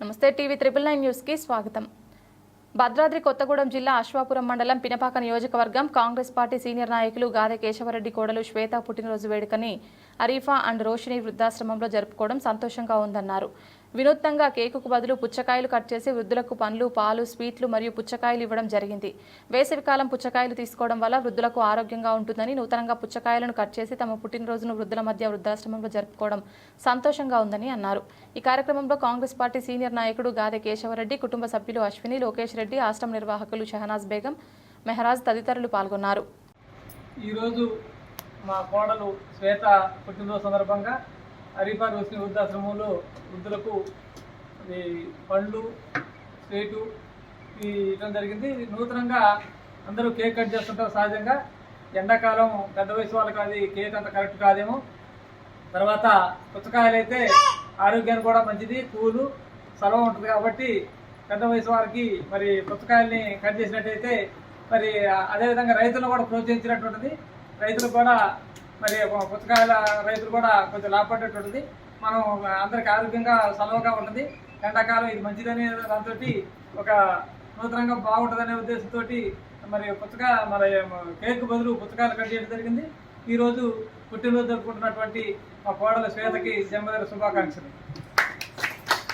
నమస్తే TV triple nine న్యూస్కి స్వాగతం. భద్రాద్రి కొత్తగూడెం జిల్లా అశ్వాపురం మండలం పినపాక నియోజకవర్గం కాంగ్రెస్ పార్టీ సీనియర్ నాయకులు గాదె కేశవరెడ్డి కోడలు శ్వేత పుట్టినరోజు వేడుకని అరీఫా అండ్ రోషిని వృద్ధాశ్రమంలో జరుపుకోవడం సంతోషంగా ఉందన్నారు. వినూత్నంగా కేకుకు బదులు పుచ్చకాయలు కట్ చేసి వృద్ధులకు పండ్లు పాలు స్వీట్లు మరియు పుచ్చకాయలు ఇవ్వడం జరిగింది. వేసవికాలం పుచ్చకాయలు తీసుకోవడం వల్ల వృద్ధులకు ఆరోగ్యంగా ఉంటుందని నూతనంగా పుచ్చకాయలను కట్ చేసి తమ పుట్టినరోజును వృద్ధుల మధ్య వృద్ధాశ్రమంలో జరుపుకోవడం సంతోషంగా ఉందని అన్నారు. ఈ కార్యక్రమంలో కాంగ్రెస్ పార్టీ సీనియర్ నాయకుడు గాదె కేశవరెడ్డి కుటుంబ సభ్యులు అశ్విని లోకేష్ రెడ్డి ఆశ్రమ నిర్వాహకులు షహనాజ్ బేగం మెహరాజ్ తదితరులు పాల్గొన్నారు. ఈరోజు మా కోడలు శ్వేత పుట్టినరోజు సందర్భంగా హరిపా రోషిని వృద్ధాశ్రమంలో వృద్ధులకు ఈ పండ్లు స్వీటు ఈ ఇవ్వడం జరిగింది. నూతనంగా అందరూ కేక్ కట్ చేస్తుంటారు సహజంగా. ఎండాకాలం పెద్ద వయసు వాళ్ళకి అది కేక్ అంత కరెక్ట్ కాదేమో. తర్వాత పుచ్చకాయలు అయితే ఆరోగ్యానికి కూడా మంచిది పూలు సలవ ఉంటుంది కాబట్టి పెద్ద వయసు వారికి మరి పుచ్చకాయల్ని కట్ చేసినట్టయితే మరి అదేవిధంగా రైతులను కూడా ప్రోత్సహించినట్టు ఉంటుంది. రైతులు కూడా మరి పుచ్చకాయల రైతులు కూడా కొంచెం లాభపడేటువంటిది ఉంటుంది మనం అందరికి ఆరోగ్యంగా సలవగా ఉంటుంది ఎండాకాలం ఇది మంచిదనే దాంతో ఒక నూతనంగా బాగుంటుందనే ఉద్దేశంతో మరి పుచ్చకాయ మరి కేక్ బదులు పుచ్చకాయలు కట్ చేయడం జరిగింది. ఈరోజు పుట్టినరోజు జరుపుకుంటున్నటువంటి మా కోడల శ్వేతకి జన్మదిన శుభాకాంక్షలు.